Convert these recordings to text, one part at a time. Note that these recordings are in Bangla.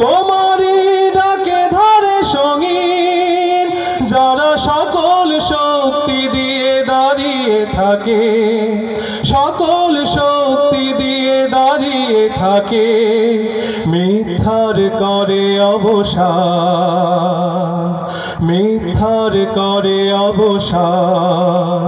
তোমারই ডাকে ধরে সঙ্গীন, যারা সকল শক্তি দিয়ে দাঁড়িয়ে থাকে, সকল শক্তি দিয়ে দাঁড়িয়ে থাকে, মিথ্যার করে অবসান, মিথ্যার করে অবসান।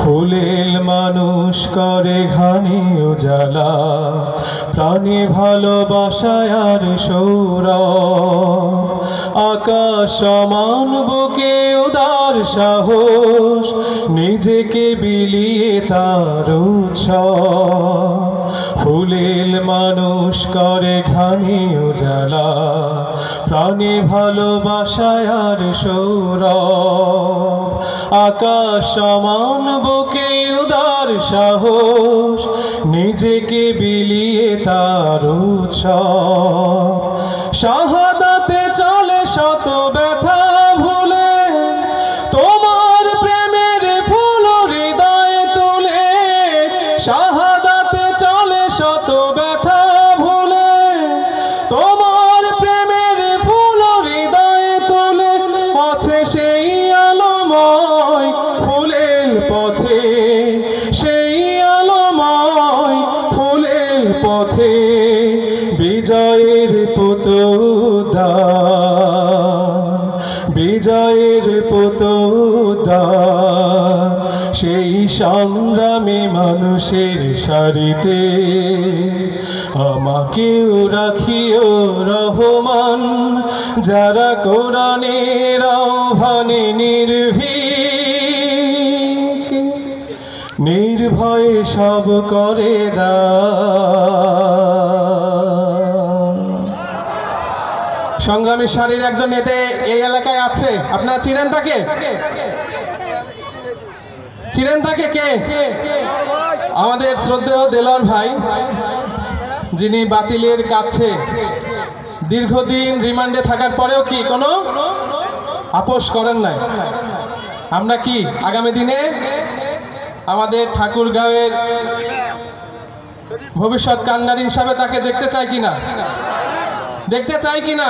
ফুলেল মানুষ করে ঘানি উজালা, প্রাণী ভালোবাসায় আর সৌর আকাশ সমান, বুকে উদার সাহস, নিজেকে বিলিয়ে তার ফুলেল মানুষ করে ঘানি উজালা, প্রাণী ভালোবাসায় আর সৌর আকাশ সমান, বুকে উদার সাহস, নিজেকে বিলিয়ে তার উৎসব। শাহাদাতে চলে শত ব্যথা ভুলে, তোমার প্রেমের ফুল হৃদয় তুলে, শাহাদাতে চলে শত ব্যথা ভুলে, তোমার প্রেমের ফুল হৃদয়ে তুলে, আছে সেই আলোময় পথে বিজয়ের পুতোদা বিজয়ের পুতোদা সেই সংগ্রামী মানুষের সারিতে আমাকেও রাখিও রহমান, যারা কোরআনের আহ্বানে নির্ভীক, নির্ভয়ে সব করে দান সংগ্রামী সারির একজন নেতা এই এলাকায় আছে। আপনারা চিনেন তাকে? চিনেন তাকে কে? আমাদের শ্রদ্ধেয় দেলর ভাই, যিনি বাতিলের কাছে দীর্ঘদিন রিমান্ডে থাকার পরেও কি কোনো আপোষ করেন নাই? আমরা কি আগামী দিনে আমাদের ঠাকুরগাঁওয়ের ভবিষ্যৎ কান্ডারি হিসাবে তাকে দেখতে চাই কিনা? দেখতে চাই কিনা?